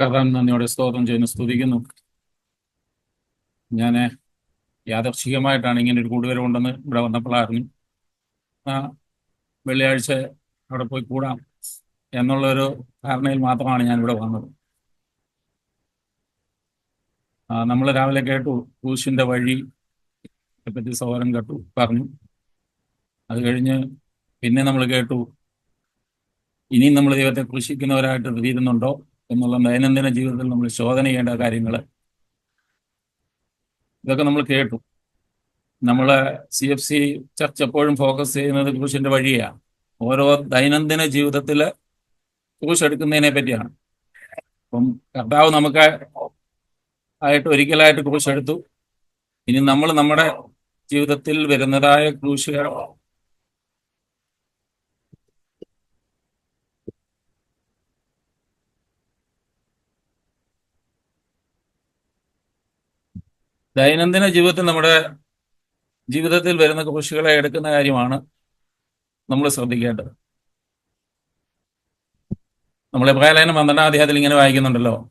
കർത്താൻ നന്ദിയോടെ സ്തോത്രം ചെയ്യുന്നു. സ്തുതിക്കുന്നു. ഞാൻ യാദർശികമായിട്ടാണ് ഇങ്ങനെ ഒരു കൂടുവരവുണ്ടെന്ന് ഇവിടെ വന്നപ്പോഴായിരുന്നു ആ വെള്ളിയാഴ്ച അവിടെ പോയി കൂടാം എന്നുള്ളൊരു ധാരണയിൽ മാത്രമാണ് ഞാൻ ഇവിടെ വന്നത് നമ്മൾ രാവിലെ കേട്ടു കൂശിന്റെ വഴി പറ്റി സഹോദരൻ കേട്ടു പറഞ്ഞു. അത് കഴിഞ്ഞ് പിന്നെ നമ്മൾ കേട്ടു ഇനിയും നമ്മൾ ദൈവത്തെ കൃഷിക്കുന്നവരായിട്ട് തീരുന്നുണ്ടോ എന്നുള്ള ദൈനംദിന ജീവിതത്തിൽ നമ്മൾ ശോധന ചെയ്യേണ്ട കാര്യങ്ങൾ ഇതൊക്കെ നമ്മൾ കേട്ടു. നമ്മൾ സി എഫ് സി ചർച്ച എപ്പോഴും ഫോക്കസ് ചെയ്യുന്നത് ക്രൂശിന്റെ വഴിയാണ്. ഓരോ ദൈനംദിന ജീവിതത്തിൽ ക്രൂശ് എടുക്കുന്നതിനെ പറ്റിയാണ്. അപ്പം കർത്താവ് നമുക്ക് ആയിട്ട് ഒരിക്കലായിട്ട് ക്രൂശ് എടുത്തു. ഇനി നമ്മൾ നമ്മുടെ ജീവിതത്തിൽ വരുന്നതായ ക്രൂശുകൾ ദൈനംദിന ജീവിതത്തിൽ നമ്മുടെ ജീവിതത്തിൽ വരുന്ന കൃഷികളെ എടുക്കുന്ന കാര്യമാണ് നമ്മൾ ശ്രദ്ധിക്കേണ്ടത്. നമ്മളെ എബ്രാഹിം പന്ത്രണ്ടാം അധ്യായത്തിൽ ഇങ്ങനെ വായിക്കുന്നുണ്ടല്ലോ.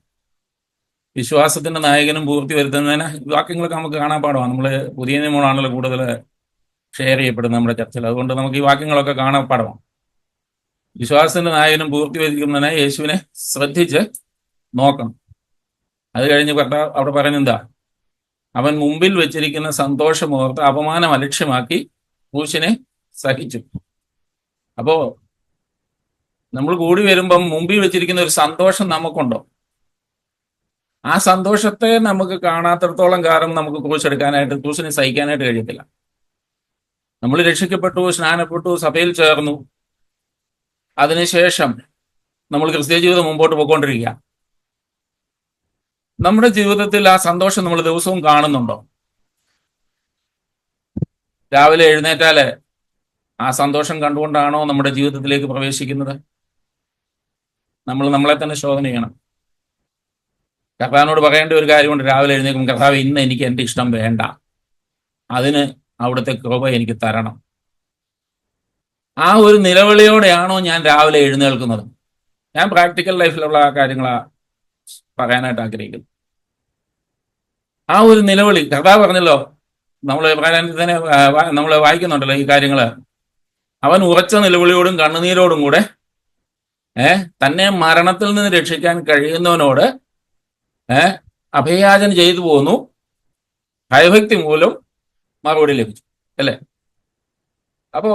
വിശ്വാസത്തിന്റെ നായകനും പൂർത്തി വരുത്തുന്നതിന് വാക്യങ്ങളൊക്കെ നമുക്ക് കാണാൻ പാടമാണ് നമ്മൾ പുതിയ നിയമമാണല്ലോ കൂടുതൽ ഷെയർ ചെയ്യപ്പെടുന്നത് നമ്മുടെ ചർച്ചയിൽ. അതുകൊണ്ട് നമുക്ക് ഈ വാക്യങ്ങളൊക്കെ കാണാൻ പാടമാണ് വിശ്വാസത്തിന്റെ നായകനും പൂർത്തി വരുത്തുന്നതിന് യേശുവിനെ ശ്രദ്ധിച്ച് നോക്കണം. അത് കഴിഞ്ഞ് അവിടെ പറയുന്നെന്താ അവൻ മുമ്പിൽ വെച്ചിരിക്കുന്ന സന്തോഷമോർത്ത് അപമാനം അലക്ഷ്യമാക്കി ക്രൂശിനെ സഹിച്ചു. അപ്പോ നമ്മൾ കൂടി വരുമ്പം മുമ്പിൽ വെച്ചിരിക്കുന്ന ഒരു സന്തോഷം നമുക്കുണ്ടോ? ആ സന്തോഷത്തെ നമുക്ക് കാണാത്തടത്തോളം കാലം നമുക്ക് ക്രൂശെടുക്കാനായിട്ട് ക്രൂശിനെ സഹിക്കാനായിട്ട് കഴിയത്തില്ല. നമ്മൾ രക്ഷിക്കപ്പെട്ടു സ്നാനപ്പെട്ടു സഭയിൽ ചേർന്നു. അതിനുശേഷം നമ്മൾ ക്രിസ്ത്യ ജീവിതം മുമ്പോട്ട് പോയിക്കൊണ്ടിരിക്കുക. നമ്മുടെ ജീവിതത്തിൽ ആ സന്തോഷം നമ്മൾ ദിവസവും കാണുന്നുണ്ടോ? രാവിലെ എഴുന്നേറ്റാൽ ആ സന്തോഷം കണ്ടുകൊണ്ടാണോ നമ്മുടെ ജീവിതത്തിലേക്ക് പ്രവേശിക്കുന്നത്? നമ്മൾ നമ്മളെ തന്നെ ശോധന ചെയ്യണം. കർത്താവിനോട് പറയേണ്ട ഒരു കാര്യമുണ്ട്. രാവിലെ എഴുന്നേൽക്കും കർത്താവ് ഇന്ന് എനിക്ക് എന്റെ ഇഷ്ടം വേണ്ട. അതിന് അവിടുത്തെ കൃപ എനിക്ക് തരണം. ആ ഒരു നിലവിളിയോടെയാണോ ഞാൻ രാവിലെ എഴുന്നേൽക്കുന്നത്? ഞാൻ പ്രാക്ടിക്കൽ ലൈഫിലുള്ള ആ കാര്യങ്ങളാ പറയാനായിട്ട് ആഗ്രഹിക്കുന്നു. ആ ഒരു നിലവിളി കർത്താവ് പറഞ്ഞല്ലോ നമ്മൾ തന്നെ നമ്മൾ വായിക്കുന്നുണ്ടല്ലോ ഈ കാര്യങ്ങൾ. അവൻ ഉറച്ച നിലവിളിയോടും കണ്ണുനീരോടും കൂടെ ഏ തന്നെ മരണത്തിൽ നിന്ന് രക്ഷിക്കാൻ കഴിയുന്നവനോട് ഏ അഭയാചന ചെയ്തു പോന്നു. ഭയഭക്തി മൂലം മറുപടി ലഭിച്ചു അല്ലേ? അപ്പോ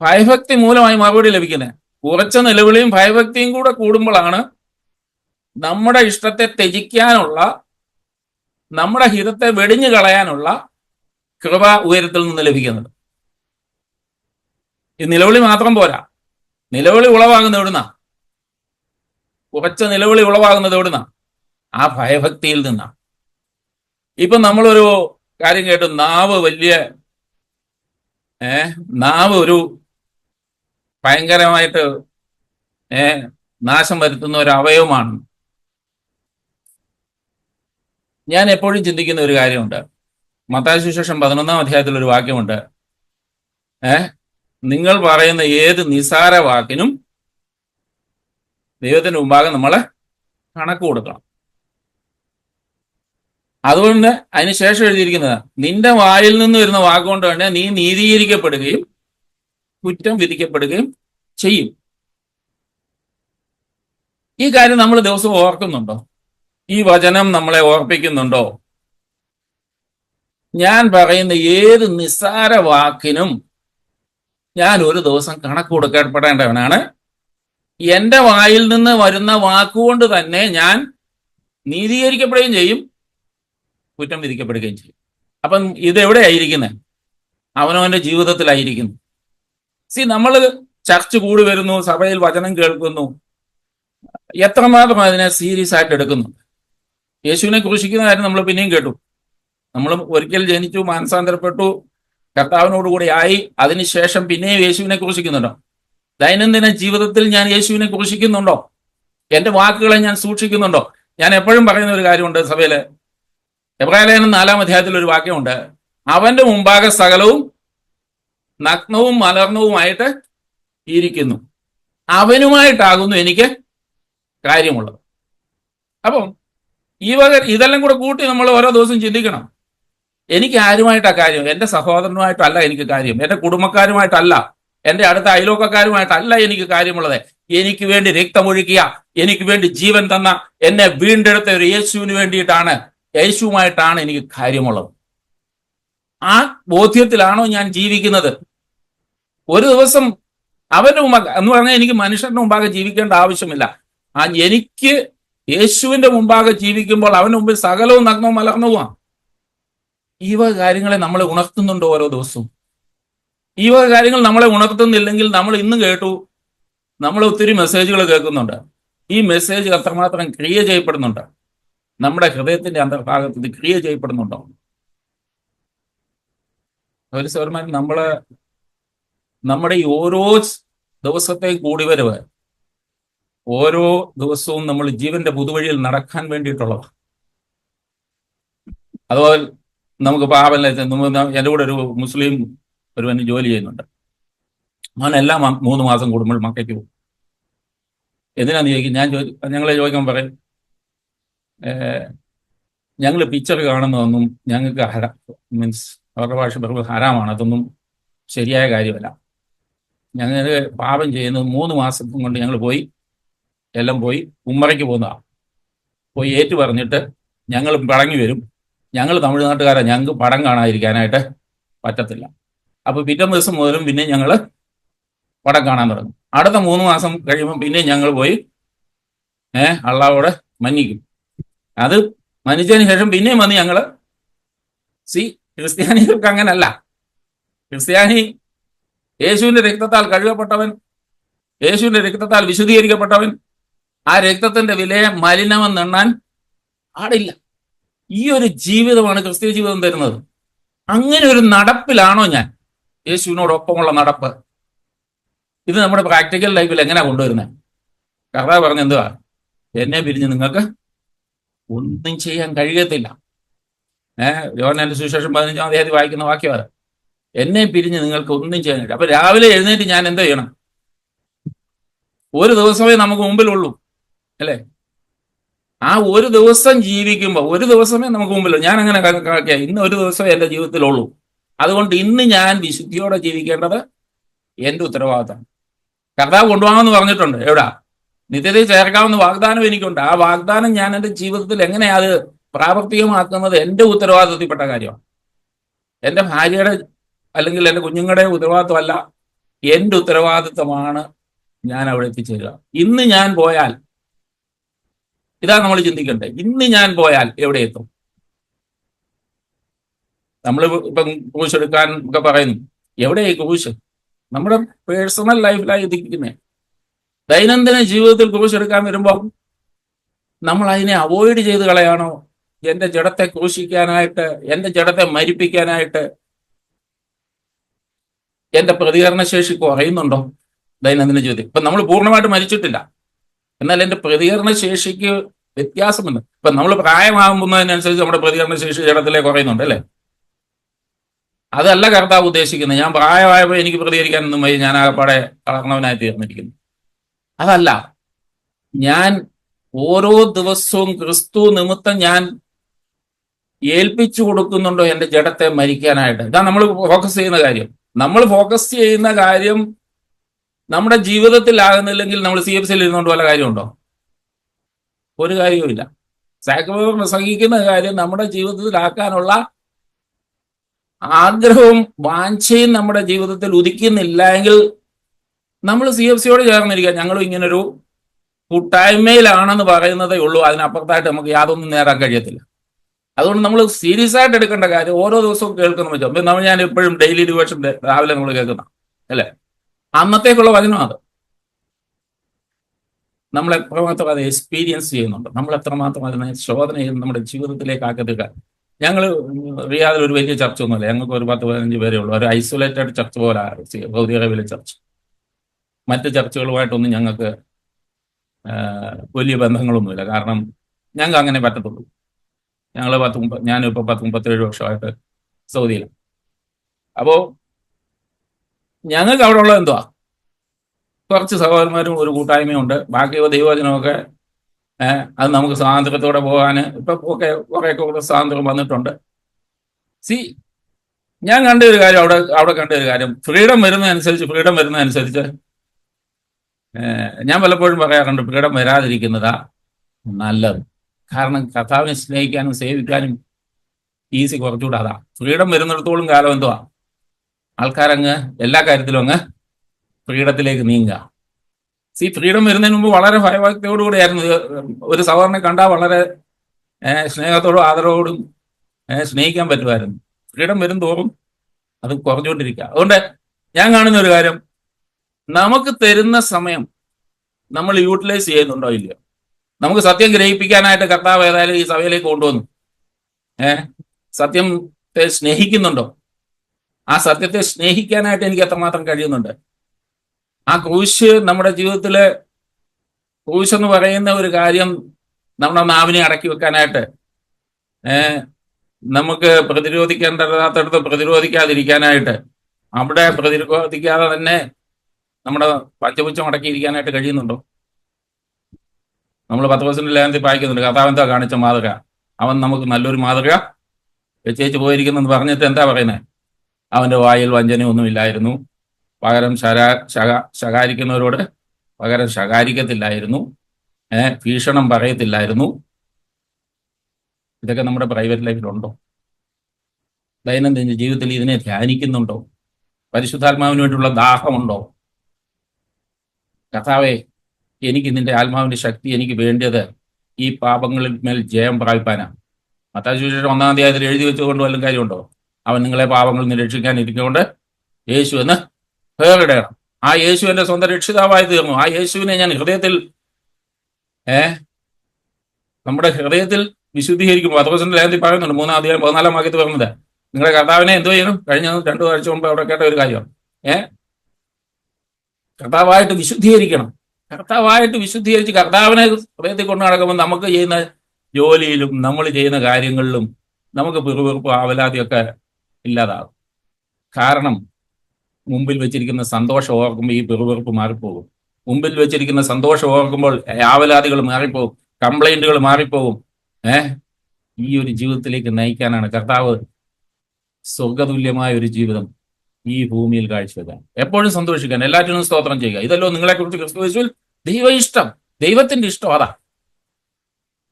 ഭയഭക്തി മൂലമായി മറുപടി ലഭിക്കുന്നത് ഉറച്ച നിലവിളിയും ഭയഭക്തിയും കൂടെ കൂടുമ്പോഴാണ് നമ്മുടെ ഇഷ്ടത്തെ ത്യജിക്കാനുള്ള നമ്മുടെ ഹിതത്തെ വെടിഞ്ഞു കളയാനുള്ള കൃപ ഉയരത്തിൽ നിന്ന് ലഭിക്കുന്നത്. ഈ നിലവിളി മാത്രം പോരാ. നിലവിളി ഉളവാകുന്ന എവിടുന്ന? ഉറച്ച നിലവിളി ഉളവാകുന്നത് എവിടുന്ന? ആ ഭയഭക്തിയിൽ നിന്നാണ് ഇപ്പൊ നമ്മളൊരു കാര്യം കേട്ടു നാവ് വലിയ ഏ നാവ് ഒരു ഭയങ്കരമായിട്ട് നാശം വരുത്തുന്ന ഒരു അവയവമാണ്. ഞാൻ എപ്പോഴും ചിന്തിക്കുന്ന ഒരു കാര്യമുണ്ട്. മത്താശുശേഷം പതിനൊന്നാം അധ്യായത്തിൽ ഒരു വാക്യമുണ്ട്. ഏ നിങ്ങൾ പറയുന്ന ഏത് നിസാര വാക്കിനും ദൈവത്തിന് മുമ്പാകെ നമ്മൾ കണക്ക് കൊടുക്കണം. അതുകൊണ്ട് അതിന് ശേഷം എഴുതിയിരിക്കുന്നത് നിന്റെ വായിൽ നിന്ന് വരുന്ന വാക്കുകൊണ്ട് തന്നെ നീ നീതീകരിക്കപ്പെടുകയും കുറ്റം വിധിക്കപ്പെടുകയും ചെയ്യും. ഈ കാര്യം നമ്മൾ ദിവസവും ഓർക്കുന്നുണ്ടോ? ഈ വചനം നമ്മളെ ഓർപ്പിക്കുന്നുണ്ടോ? ഞാൻ പറയുന്ന ഏത് നിസ്സാര വാക്കിനും ഞാൻ ഒരു ദിവസം കണക്ക് കൊടുക്കപ്പെടേണ്ടവനാണ്. എന്റെ വായിൽ നിന്ന് വരുന്ന വാക്കുകൊണ്ട് തന്നെ ഞാൻ നീതീകരിക്കപ്പെടുകയും ചെയ്യും കുറ്റം വിധിക്കപ്പെടുകയും ചെയ്യും. അപ്പം ഇതെവിടെയായിരിക്കുന്നത് അവനവന്റെ ജീവിതത്തിലായിരിക്കുന്നു. സി നമ്മൾ ചർച്ച കൂടി വരുന്നു സഭയിൽ വചനം കേൾക്കുന്നു. എത്രമാത്രം അതിനെ സീരിയസ് ആയിട്ട് എടുക്കുന്നു. യേശുവിനെ ക്രൂശിക്കുന്ന കാര്യം നമ്മൾ പിന്നെയും കേട്ടു. നമ്മൾ ഒരിക്കൽ ജനിച്ചു മാനസാന്തരപ്പെട്ടു കർത്താവിനോടുകൂടി ആയി അതിനുശേഷം പിന്നെയും യേശുവിനെ ക്രൂശിക്കുന്നുണ്ടോ? ദൈനംദിന ജീവിതത്തിൽ ഞാൻ യേശുവിനെ ക്രൂശിക്കുന്നുണ്ടോ? എന്റെ വാക്കുകളെ ഞാൻ സൂക്ഷിക്കുന്നുണ്ടോ? ഞാൻ എപ്പോഴും പറയുന്ന ഒരു കാര്യമുണ്ട് സഭയിൽ. എബ്രാഹിലേനും നാലാം അധ്യായത്തിൽ ഒരു വാക്യമുണ്ട്. അവന്റെ മുമ്പാകെ സകലവും നഗ്നവും മലർന്നവുമായിട്ട് ഇരിക്കുന്നു. അവനുമായിട്ടാകുന്നു എനിക്ക് കാര്യമുള്ളത്. അപ്പം ഈ വക ഇതെല്ലാം കൂടെ കൂട്ടി നമ്മൾ ഓരോ ദിവസം ചിന്തിക്കണം. എനിക്ക് ആരുമായിട്ടാ കാര്യം? എന്റെ സഹോദരനുമായിട്ടല്ല എനിക്ക് കാര്യം. എന്റെ കുടുംബക്കാരുമായിട്ടല്ല. എന്റെ അടുത്ത അയലോക്കക്കാരുമായിട്ടല്ല എനിക്ക് കാര്യമുള്ളത്. എനിക്ക് വേണ്ടി രക്തമൊഴുക്കിയ എനിക്ക് വേണ്ടി ജീവൻ തന്ന എന്നെ വീണ്ടെടുത്ത ഒരു യേശുവിന് വേണ്ടിയിട്ടാണ് യേശുവുമായിട്ടാണ് എനിക്ക് കാര്യമുള്ളത്. ആ ബോധ്യത്തിലാണോ ഞാൻ ജീവിക്കുന്നത്? ഒരു ദിവസം അവന്റെ മുമ്പാകെ എന്ന് പറഞ്ഞാൽ എനിക്ക് മനുഷ്യരുടെ മുമ്പാകെ ജീവിക്കേണ്ട ആവശ്യമില്ല. ആ എനിക്ക് യേശുവിന്റെ മുമ്പാകെ ജീവിക്കുമ്പോൾ അവന്റെ മുമ്പിൽ സകലവും നഗ്നവും മലർന്നവുമാണ് ഈ വക കാര്യങ്ങളെ നമ്മളെ ഉണർത്തുന്നുണ്ടോ ഓരോ ദിവസവും. ഈ വക കാര്യങ്ങൾ നമ്മളെ ഉണർത്തുന്നില്ലെങ്കിൽ നമ്മൾ ഇന്ന് കേട്ടു നമ്മൾ ഒത്തിരി മെസ്സേജുകൾ കേൾക്കുന്നുണ്ട്. ഈ മെസ്സേജ് അത്രമാത്രം ക്രിയ ചെയ്യപ്പെടുന്നുണ്ട്. നമ്മുടെ ഹൃദയത്തിന്റെ അന്തർഭാഗത്ത് ഇത് ക്രിയ ചെയ്യപ്പെടുന്നുണ്ടോ? ഒരു സൗരന്മാർ നമ്മൾ നമ്മുടെ ഈ ഓരോ ദിവസത്തെ കൂടി വരവ് ഓരോ ദിവസവും നമ്മൾ ജീവന്റെ പുതുവഴിയിൽ നടക്കാൻ വേണ്ടിയിട്ടുള്ളതാണ് അതുപോലെ നമുക്ക് പാവല്ല എന്റെ കൂടെ ഒരു മുസ്ലിം ഒരു ഒരുവന് ജോലി ചെയ്യുന്നുണ്ട്. അവൻ എല്ലാ മൂന്ന് മാസം കൂടുമ്പോൾ മക്കയ്ക്ക് പോകും. എന്തിനാന്ന് ചോദിക്കും? ഞാൻ ചോദി ഞങ്ങളെ ചോദിക്കാൻ പറയും ഞങ്ങൾ പിക്ചർ കാണുന്നതൊന്നും ഞങ്ങൾക്ക് ഹര മീൻസ് അവരുടെ ഭാഷ ഹരാമാണ് അതൊന്നും ശരിയായ കാര്യമല്ല. ഞങ്ങൾ പാപം ചെയ്യുന്നത് മൂന്ന് മാസം കൊണ്ട് ഞങ്ങൾ പോയി എല്ലാം പോയി ഉമ്മറയ്ക്ക് പോകുന്നതാണ് പോയി ഏറ്റു പറഞ്ഞിട്ട് ഞങ്ങൾ പടങ്ങി വരും. ഞങ്ങൾ തമിഴ്നാട്ടുകാരെ ഞങ്ങൾക്ക് പടം കാണാതിരിക്കാനായിട്ട് പറ്റത്തില്ല. അപ്പൊ പിറ്റേ ദിവസം മുതലും പിന്നെ ഞങ്ങൾ പടം കാണാൻ തുടങ്ങും. അടുത്ത മൂന്ന് മാസം കഴിയുമ്പോൾ പിന്നെ ഞങ്ങൾ പോയി ഏഹ് അള്ളാവോടെ മന്നിക്കും. അത് മന്നിച്ചതിന് ശേഷം പിന്നെയും വന്ന് ഞങ്ങൾ സി ക്രിസ്ത്യാനികൾക്ക് അങ്ങനല്ല. ക്രിസ്ത്യാനി യേശുവിന്റെ രക്തത്താൽ കഴുകപ്പെട്ടവൻ യേശുവിന്റെ രക്തത്താൽ വിശുദ്ധീകരിക്കപ്പെട്ടവൻ ആ രക്തത്തിന്റെ വിലയെ മലിനമെന്നെണ്ണാൻ ആടില്ല ഈ ഒരു ജീവിതമാണ് ക്രിസ്തീയ ജീവിതം തരുന്നത്. അങ്ങനെ ഒരു നടപ്പിലാണോ ഞാൻ? യേശുവിനോടൊപ്പമുള്ള നടപ്പ്. ഇത് നമ്മുടെ പ്രാക്ടിക്കൽ ലൈഫിൽ എങ്ങനെയാ കൊണ്ടുവരുന്നത് കർത്താവ് പറഞ്ഞ എന്തുവാ? എന്നെ പിരിഞ്ഞ് നിങ്ങൾക്ക് ഒന്നും ചെയ്യാൻ കഴിയത്തില്ല. ഏഹ് യോഹന്നാന്റെ സുവിശേഷം പതിനഞ്ചാം തീയതി വായിക്കുന്ന വാക്യമാണ് എന്നെ പിരിഞ്ഞ് നിങ്ങൾക്ക് ഒന്നും ചെയ്യാൻ കഴിയില്ല അപ്പൊ രാവിലെ എഴുന്നേറ്റ് ഞാൻ എന്താ ചെയ്യണം? ഒരു ദിവസമേ നമുക്ക് മുമ്പിലുള്ളൂ അല്ലേ? ആ ഒരു ദിവസം ജീവിക്കുമ്പോൾ ഒരു ദിവസമേ നമുക്ക് മുമ്പിലുള്ളൂ. ഞാൻ അങ്ങനെ കണക്കാക്കിയ ഇന്ന് ഒരു ദിവസമേ എന്റെ ജീവിതത്തിലുള്ളൂ. അതുകൊണ്ട് ഇന്ന് ഞാൻ വിശുദ്ധിയോടെ ജീവിക്കേണ്ടത് എന്റെ ഉത്തരവാദിത്തമാണ്. കർത്താവ് കൊണ്ടുപോകാമെന്ന് പറഞ്ഞിട്ടുണ്ട്. എവിടാ? നിത്യതയിൽ ചേർക്കാവുന്ന വാഗ്ദാനം എനിക്കുണ്ട്. ആ വാഗ്ദാനം ഞാൻ എന്റെ ജീവിതത്തിൽ എങ്ങനെയാ അത് പ്രാവർത്തികമാക്കുന്നത്? എന്റെ ഉത്തരവാദിത്തത്തിൽപ്പെട്ട കാര്യമാണ്. എന്റെ ഭാര്യയുടെ അല്ലെങ്കിൽ എന്റെ കുഞ്ഞുങ്ങളുടെ ഉത്തരവാദിത്വമല്ല എന്റെ ഉത്തരവാദിത്വമാണ് ഞാൻ അവിടെ എത്തിച്ചേരുക. ഇന്ന് ഞാൻ പോയാൽ ഇതാ നമ്മൾ ചിന്തിക്കണ്ടേ ഇന്ന് ഞാൻ പോയാൽ എവിടെ എത്തും? നമ്മൾ ഇപ്പം ക്രൂശ് എടുക്കാൻ ഒക്കെ പറയുന്നു എവിടെ ഈ ക്രൂശ്? നമ്മുടെ പേഴ്സണൽ ലൈഫിലായി എത്തിക്കുന്നേ ദൈനംദിന ജീവിതത്തിൽ ക്രൂശ് എടുക്കാൻ വരുമ്പോൾ നമ്മൾ അതിനെ അവോയ്ഡ് ചെയ്ത് കളയാണോ? എന്റെ ജഡത്തെ ക്രൂശിക്കാനായിട്ട് എന്റെ ജഡത്തെ മരിപ്പിക്കാനായിട്ട് എന്റെ പ്രതികരണ ശേഷി കുറയുന്നുണ്ടോ? ദൈനംദിന ജീവിതത്തിൽ ഇപ്പൊ നമ്മൾ പൂർണമായിട്ട് മരിച്ചിട്ടില്ല. എന്നാൽ എന്റെ പ്രതികരണ ശേഷിക്ക് വ്യത്യാസമുണ്ട്. ഇപ്പൊ നമ്മൾ പ്രായമാകുന്നതിനനുസരിച്ച് നമ്മുടെ പ്രതികരണ ശേഷി ജഡത്തിലെ കുറയുന്നുണ്ട് അല്ലേ? അതല്ല കർത്താവ് ഉദ്ദേശിക്കുന്നത്. ഞാൻ പ്രായമായപ്പോൾ എനിക്ക് പ്രതികരിക്കാനൊന്നും വയ്യ. ഞാൻ ആകപ്പാടെ വളർന്നവനായി തീർന്നിരിക്കുന്നു. അതല്ല. ഞാൻ ഓരോ ദിവസവും ക്രിസ്തു നിമിത്തം ഞാൻ ഏൽപ്പിച്ചു കൊടുക്കുന്നുണ്ടോ എന്റെ ജഡത്തെ മരിക്കാനായിട്ട്? ഇതാ നമ്മൾ ഫോക്കസ് ചെയ്യുന്ന കാര്യം. നമ്മൾ ഫോക്കസ് ചെയ്യുന്ന കാര്യം നമ്മുടെ ജീവിതത്തിൽ ആകുന്നില്ലെങ്കിൽ നമ്മൾ സി എഫ് സിയിൽ ഇരുന്നുകൊണ്ട് വല്ല കാര്യമുണ്ടോ? ഒരു കാര്യവുമില്ല. സാക്രിഫൈസ് പ്രസംഗിക്കുന്ന കാര്യം നമ്മുടെ ജീവിതത്തിൽ ആക്കാനുള്ള ആഗ്രഹവും വാഞ്ചയും നമ്മുടെ ജീവിതത്തിൽ ഉദിക്കുന്നില്ല എങ്കിൽ നമ്മൾ സി എഫ് സിയോട് ചേർന്നിരിക്കുക. ഞങ്ങളും ഇങ്ങനൊരു കൂട്ടായ്മയിലാണെന്ന് പറയുന്നതേ ഉള്ളൂ. അതിനപ്പുറത്തായിട്ട് നമുക്ക് യാതൊന്നും നേടാൻ കഴിയത്തില്ല. അതുകൊണ്ട് നമ്മൾ സീരിയസ് ആയിട്ട് എടുക്കേണ്ട കാര്യം ഓരോ ദിവസവും കേൾക്കുന്ന വെച്ചാൽ നമ്മൾ ഞാൻ എപ്പോഴും ഡെയിലി ഡിവേഷൻ രാവിലെ നമ്മൾ കേൾക്കുന്ന അല്ലേ? അന്നത്തേക്കുള്ള വചനം അത്. നമ്മൾ എത്രമാത്രം അത് എക്സ്പീരിയൻസ് ചെയ്യുന്നുണ്ട്. നമ്മൾ എത്രമാത്രം അതിനെ ശോധന ചെയ്ത് നമ്മുടെ ജീവിതത്തിലേക്ക് ആക്കിയെടുക്കാൻ ഞങ്ങൾ റിയാദിൽ ഒരു വലിയ ചർച്ച ഒന്നുമില്ല. ഞങ്ങൾക്ക് ഒരു പത്ത് പതിനഞ്ച് പേരേ ഉള്ളൂ. ഒരു ഐസൊലേറ്റഡ് ചർച്ച പോലെ സൗദി അറേബ്യയിലെ ചർച്ച. മറ്റ് ചർച്ചകളുമായിട്ടൊന്നും ഞങ്ങൾക്ക് വലിയ ബന്ധങ്ങളൊന്നുമില്ല. കാരണം ഞങ്ങൾക്ക് അങ്ങനെ പറ്റത്തുള്ളൂ. ഞങ്ങൾ പത്ത് മുപ്പത് ഞാനിപ്പോൾ പത്ത് മുപ്പത്തേഴ് വർഷമായിട്ട് സൗദിയിലാണ് അപ്പോൾ ഞങ്ങൾക്ക് അവിടെ ഉള്ളത് എന്തുവാ? കുറച്ച് സഹോദരന്മാരും ഒരു കൂട്ടായ്മയുണ്ട് ബാക്കി ദൈവവചനമൊക്കെ ഏഹ് അത് നമുക്ക് സ്വാതന്ത്ര്യത്തോടെ പോകാൻ ഇപ്പൊ ഒക്കെ കുറെ കൂടെ സ്വാതന്ത്ര്യം വന്നിട്ടുണ്ട്. സി ഞാൻ കണ്ട ഒരു കാര്യം അവിടെ അവിടെ കണ്ട ഒരു കാര്യം. ഫ്രീഡം വരുന്നതനുസരിച്ച് ഫ്രീഡം വരുന്നതനുസരിച്ച് ഞാൻ പലപ്പോഴും പറയാറുണ്ട് ഫ്രീഡം വരാതിരിക്കുന്നതാ നല്ലത്. കാരണം കർത്താവിനെ സ്നേഹിക്കാനും സേവിക്കാനും ഈസി കുറച്ചുകൂടെ അതാ. ഫ്രീഡം വരുന്നിടത്തോളം കാലം എന്തുവാ? ആൾക്കാരങ്ങ് എല്ലാ കാര്യത്തിലും അങ്ങ് ഫ്രീഡത്തിലേക്ക് നീങ്ങുക. സി ഫ്രീഡം വരുന്നതിന് മുമ്പ് വളരെ ഭയഭക്തിയോടുകൂടിയായിരുന്നു. ഒരു സഹോദരനെ കണ്ടാൽ വളരെ സ്നേഹത്തോടും ആദരവോടും സ്നേഹിക്കാൻ പറ്റുമായിരുന്നു. ഫ്രീഡം വരും തോറും അത് കുറഞ്ഞുകൊണ്ടിരിക്കുക. അതുകൊണ്ട് ഞാൻ കാണുന്ന ഒരു കാര്യം നമുക്ക് തരുന്ന സമയം നമ്മൾ യൂട്ടിലൈസ് ചെയ്യുന്നുണ്ടോ ഇല്ലയോ? നമുക്ക് സത്യം ഗ്രഹിപ്പിക്കാനായിട്ട് കർത്താവ് ഏതായാലും ഈ സഭയിലേക്ക് കൊണ്ടുവന്നു. ഏ? സത്യത്തെ സ്നേഹിക്കുന്നുണ്ടോ? ആ സത്യത്തെ സ്നേഹിക്കാനായിട്ട് എനിക്ക് എത്രമാത്രം കഴിയുന്നുണ്ട്. ആ ക്രൂശ് നമ്മുടെ ജീവിതത്തിൽ ക്രൂശ് എന്ന് പറയുന്ന ഒരു കാര്യം നമ്മുടെ നാവിനെ അടക്കി വെക്കാനായിട്ട് നമുക്ക് പ്രതിരോധിക്കേണ്ടതാത്തടത്ത് പ്രതിരോധിക്കാതിരിക്കാനായിട്ട് അവിടെ പ്രതിരോധിക്കാതെ തന്നെ നമ്മുടെ പച്ചപുച്ചം അടക്കിയിരിക്കാനായിട്ട് കഴിയുന്നുണ്ടോ? നമ്മൾ പത്ത് പേഴ്സന്റ് ലേഖനത്തിൽ വായിക്കുന്നുണ്ട്. കഥാവെന്താ കാണിച്ച മാതൃക? അവൻ നമുക്ക് നല്ലൊരു മാതൃക. വെച്ചേച്ച് പോയിരിക്കുന്നെന്ന് പറഞ്ഞിട്ട് എന്താ പറയുന്നത് അവന്റെ വായിൽ വഞ്ചനയൊന്നുമില്ലായിരുന്നു പകരം ശരാ ശക ശകാരിക്കുന്നവരോട് പകരം ശകാരിക്കത്തില്ലായിരുന്നു. ഏഹ് ഭീഷണം പറയത്തില്ലായിരുന്നു. ഇതൊക്കെ നമ്മുടെ പ്രൈവറ്റ് ലൈഫിലുണ്ടോ? ദൈനംദിന ജീവിതത്തിൽ ഇതിനെ ധ്യാനിക്കുന്നുണ്ടോ? പരിശുദ്ധാത്മാവിന് വേണ്ടിയുള്ള ദാഹമുണ്ടോ? കഥാവേ എനിക്ക് നിന്റെ ആത്മാവിന്റെ ശക്തി എനിക്ക് വേണ്ടത് ഈ പാപങ്ങളിൽ മേൽ ജയം പ്രാപിപ്പാനാണ് മത്താശുശേഷം ഒന്നാം അധ്യായത്തിൽ എഴുതി വെച്ചുകൊണ്ട് വല്ലതും കാര്യമുണ്ടോ? അവൻ നിങ്ങളെ പാപങ്ങളിൽ നിന്ന് രക്ഷിക്കാൻ യേശു എന്ന് പേരിടണം. ആ യേശു എന്റെ സ്വന്തം രക്ഷിതാവായി തീർന്നു. ആ യേശുവിനെ ഞാൻ ഹൃദയത്തിൽ ഏ? നമ്മുടെ ഹൃദയത്തിൽ വിശുദ്ധീകരിക്കും പത്രോസിന്റെ ലേഖനത്തിൽ പറയുന്നുണ്ട് മൂന്നാം അധ്യായം പതിനാലാം വാക്യത്തിൽ പറയുന്നത്. നിങ്ങളുടെ കർത്താവിനെ എന്തോ ചെയ്യണം? കഴിഞ്ഞ രണ്ടു ആഴ്ച മുമ്പ് അവിടെ കേട്ട ഒരു കാര്യമാണ് ഏ? കർത്താവായിട്ട് വിശുദ്ധീകരിക്കണം. കർത്താവായിട്ട് വിശുദ്ധീകരിച്ച് കർത്താവിനെ ഹൃദയത്തിൽ കൊണ്ടു നടക്കുമ്പോൾ നമുക്ക് ചെയ്യുന്ന ജോലിയിലും നമ്മൾ ചെയ്യുന്ന കാര്യങ്ങളിലും നമുക്ക് പിറുപിറുപ്പ് ആവലാതിയൊക്കെ ഇല്ലാതാകും. കാരണം മുമ്പിൽ വെച്ചിരിക്കുന്ന സന്തോഷം ഓർക്കുമ്പോൾ ഈ പിറുപിറുപ്പ് മാറിപ്പോകും. മുമ്പിൽ വെച്ചിരിക്കുന്ന സന്തോഷം ഓർക്കുമ്പോൾ ആവലാതികൾ മാറിപ്പോകും. കംപ്ലൈന്റുകൾ മാറിപ്പോകും. ഏഹ് ഈ ഒരു ജീവിതത്തിലേക്ക് നയിക്കാനാണ് കർത്താവ് സ്വർഗതുല്യമായ ഒരു ജീവിതം ഈ ഭൂമിയിൽ കാഴ്ചവെക്കാൻ എപ്പോഴും സന്തോഷിക്കാൻ. എല്ലാറ്റിനും സ്തോത്രം ചെയ്യുക. ഇതല്ലോ നിങ്ങളെ കുറിച്ച് ക്രിസ്തു യേശുവിൽ ദൈവ ഇഷ്ടം. ദൈവത്തിന്റെ ഇഷ്ടം അതാ.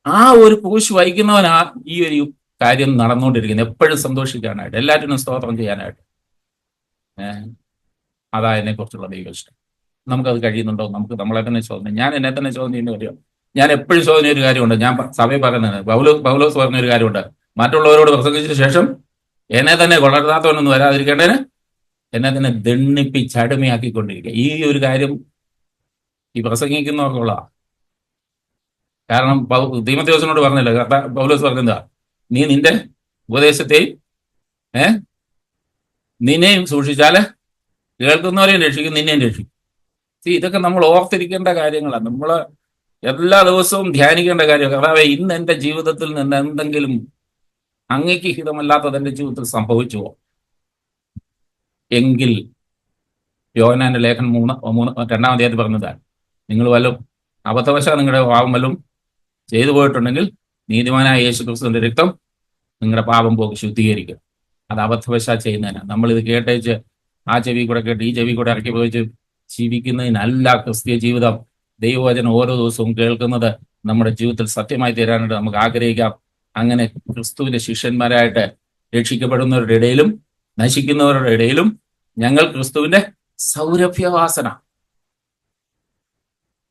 ആ ഒരു ക്രൂശ് വഹിക്കുന്നവനാ ഈ ഒരു കാര്യം നടന്നുകൊണ്ടിരിക്കുന്നത് എപ്പോഴും സന്തോഷിക്കാനായിട്ട്. എല്ലാറ്റിനും സ്തോത്രം ചെയ്യാനായിട്ട്. അതാ എന്നെ കുറിച്ചുള്ള ദൈവ ഇഷ്ടം. നമുക്കത് കഴിയുന്നുണ്ടോ? നമുക്ക് നമ്മളെ തന്നെ ചോദന. ഞാൻ എന്നെ തന്നെ ചോദ്യം ചെയ്യുന്ന കാര്യം. ഞാൻ എപ്പോഴും ചോദന ഒരു കാര്യമുണ്ട്. ഞാൻ സഭയിൽ പറയുന്നത് പൗലോ പൗലോസ് പറഞ്ഞ ഒരു കാര്യമുണ്ട്. മറ്റുള്ളവരോട് പ്രസംഗിച്ചതിന് ശേഷം എന്നെ തന്നെ കൊളർത്താത്തവനൊന്നും വരാതിരിക്കേണ്ടതിന് എന്നെ തന്നെ ദണ്ണിപ്പിച്ചടിമയാക്കിക്കൊണ്ടിരിക്കുക ഈ ഒരു കാര്യം ഈ പ്രസംഗിക്കുന്നവർക്കുള്ള കാരണം ദീമദ്യോസിനോട് പറഞ്ഞില്ല. കർത്താ പൗലോസ് പറഞ്ഞതാ നീ നിന്റെ ഉപദേശത്തെയും ഏ? നിന്നെയും സൂക്ഷിച്ചാൽ കേൾക്കുന്നവരെയും രക്ഷിക്കും നിന്നെയും രക്ഷിക്കും. സി ഇതൊക്കെ നമ്മൾ ഓർത്തിരിക്കേണ്ട കാര്യങ്ങളാണ്. നമ്മൾ എല്ലാ ദിവസവും ധ്യാനിക്കേണ്ട കാര്യം കർത്താവെ ഇന്ന് എന്റെ ജീവിതത്തിൽ നിന്ന് എന്തെങ്കിലും അങ്ങയ്ക്ക് ഹിതമല്ലാത്തത് എന്റെ ജീവിതത്തിൽ സംഭവിച്ചുവോ? എങ്കിൽ യോഹനാന്റെ ലേഖനം മൂന്ന് മൂന്ന് രണ്ടാം അധ്യായത്തിൽ പറഞ്ഞതാണ്. നിങ്ങൾ വല്ലതും അബദ്ധവശാൽ നിങ്ങളുടെ പാപം വല്ലതും ചെയ്തു പോയിട്ടുണ്ടെങ്കിൽ നീതിമാനായ യേശു ക്രിസ്തുവിന്റെ രക്തം നിങ്ങളുടെ പാപം പോക്ക് ശുദ്ധീകരിക്കും. അത് അബദ്ധവശാൽ ചെയ്യുന്നതിനാണ് നമ്മൾ ഇത് കേട്ടേച്ച് ആ ചെവി കൂടെ കേട്ട് ഈ ചെവി കൂടെ ഇറക്കി പോയിച്ച് ജീവിക്കുന്നതിനല്ല ക്രിസ്തീയ ജീവിതം. ദൈവവചനം ഓരോ ദിവസവും കേൾക്കുന്നത് നമ്മുടെ ജീവിതത്തിൽ സത്യമായി തീരാനായിട്ട് നമുക്ക് ആഗ്രഹിക്കാം. അങ്ങനെ ക്രിസ്തുവിന്റെ ശിഷ്യന്മാരായിട്ട് രക്ഷിക്കപ്പെടുന്നവരുടെ ഇടയിലും നശിക്കുന്നവരുടെ ഇടയിലും ഞങ്ങൾ ക്രിസ്തുവിന്റെ സൗരഭ്യവാസന.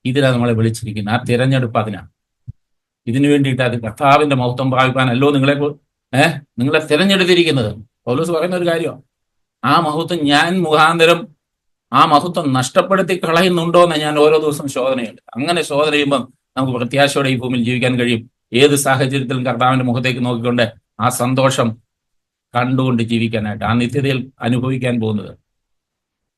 ഇതിലാണ് നമ്മളെ വിളിച്ചിരിക്കുന്നത്. ആ തിരഞ്ഞെടുപ്പ് അതിനാണ് ഇതിനു വേണ്ടിയിട്ട് അത് കർത്താവിന്റെ മഹത്വം പ്രാപിക്കാനല്ലോ നിങ്ങളെ ഏഹ് നിങ്ങളെ തിരഞ്ഞെടുത്തിരിക്കുന്നത്. പൗലോസ് പറയുന്ന ഒരു കാര്യമാണ് ആ മഹത്വം ഞാൻ മുഖാന്തരം ആ മഹത്വം നഷ്ടപ്പെടുത്തി കളയുന്നുണ്ടോ എന്ന് ഞാൻ ഓരോ ദിവസം ശോധനയുണ്ട്. അങ്ങനെ ശോധന ചെയ്യുമ്പോൾ നമുക്ക് പ്രത്യാശയോടെ ഈ ഭൂമിയിൽ ജീവിക്കാൻ കഴിയും. ഏത് സാഹചര്യത്തിലും കർത്താവിന്റെ മുഖത്തേക്ക് നോക്കിക്കൊണ്ട് ആ സന്തോഷം കണ്ടുകൊണ്ട് ജീവിക്കാനായിട്ട് ആ നിത്യതയിൽ അനുഭവിക്കാൻ പോകുന്നത്.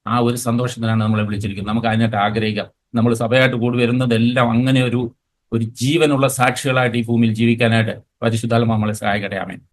ആ ഒരു സന്തോഷത്തിനാണ് നമ്മളെ വിളിച്ചിരിക്കുന്നത്. നമുക്ക് അതിനായിട്ട് ആഗ്രഹിക്കാം. നമ്മൾ സഭയായിട്ട് കൂടി വരുന്നതെല്ലാം അങ്ങനെ ഒരു ഒരു ജീവനുള്ള സാക്ഷികളായിട്ട് ഈ ഭൂമിയിൽ ജീവിക്കാനായിട്ട് പരിശുദ്ധാത്മ നമ്മളെ സഹായിക്കട്ടെ. ആമേൻ.